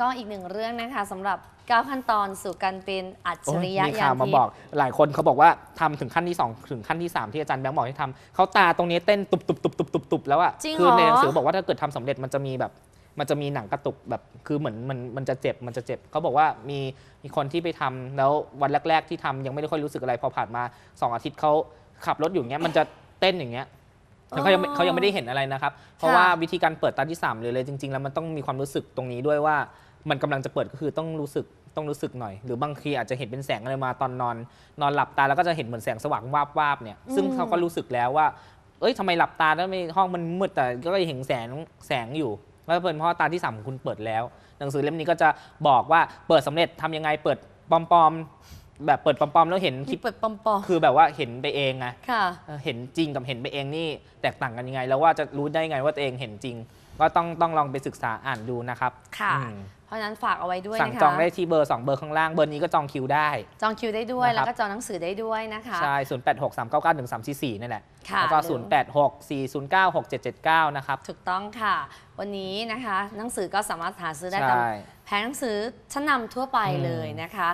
ก็อีกหนึ่งเรื่องนะคะสำหรับ 9 ขั้นตอนสู่การเป็นอัจฉริยะมียาข่าวนมาทิบพอก ย์หลายคนเขาบอกว่าทำถึงขั้นที่ 2 ถึงขั้นที่ 3 ที่อาจารย์แบงค์บอกให้ทำเขาตาตรงนี้เต้นตุบตุบตุบตุบตุบตุบแล้วอะจริงคืในหนังเหรอสือบอกว่าถ้าเกิดทำสำเร็จมันจะมีแบบ มันจะมีหนังกระตุกแบบคือเหมือนมันมันจะเจ็บมันจะเจ็บเขาบอกว่ามีมีคนที่ไปทำแล้ววันแรก ๆ ที่ทำยังไม่ได้ค่อยรู้สึกอะไรพอผ่านมา 2 อาทิตย์เขาขับรถอยู่อย่างเงี้ยมันจะเต้นอย่างเงี้ย แต่เขายังไม่เขายังไม่ได้เห็นอะไรนะครับ เพราะว่าวิธีการเปิดตาที่3เลยเลยจริง ๆ แล้วมันต้องมีความรู้สึกตรงนี้ด้วยว่า มันกำลังจะเปิดก็คือต้องรู้สึกต้องรู้สึกหน่อย หรือบางทีอาจจะเห็นเป็นแสงอะไรมาตอนนอน นอนหลับตาแล้วก็จะเห็นเหมือนแสงสว่างวาบวาบๆเนี่ยซึ่งอืมเขาก็รู้สึกแล้วว่า เอ้ยทำไมหลับตาแล้วไม่ห้องมันมืดแต่ก็ยังเห็นแสงแสงอยู่ว่าเป็นเพราะตาที่สามของคุณเปิดแล้ว หนังสือเล่มนี้ก็จะบอกว่าเปิดสำเร็จทำยังไงเปิดปลอมๆ แบบเปิดปลอมๆแล้วเห็นคลิที่ปเปิดปอมปอมคือแบบว่าเห็นไปเองไงค่ะ เออเห็นจริงกับเห็นไปเองนี่แตกต่างกันยังไง แล้วว่าจะรู้ได้ไงว่าตัวเองเห็นจริง ก็ต้องต้องลองไปศึกษาอ่านดูนะครับค่ะ อืมเพราะฉะนั้นฝากเอาไว้ด้วยสั่งนะคะจองได้ที่เบอร์ 2 เบอร์ข้างล่างเบอร์นี้ก็จองคิวได้ จองคิวได้ด้วย นะครับ แล้วก็จองหนังสือได้ด้วยนะคะ ใช่ 0 8 6 3 9 9 1 3 4 4 นั่นแหละ ค่ะแล้วก็ หรือ 0 8 6 4 0 9 6 7 7 9 นะครับ ถูกต้องค่ะ วันนี้นะคะ หนังสือก็สามารถหาซื้อได้ใช่ตามแผงหนังสือชั้นนำทั่วไปอืมเลยนะคะ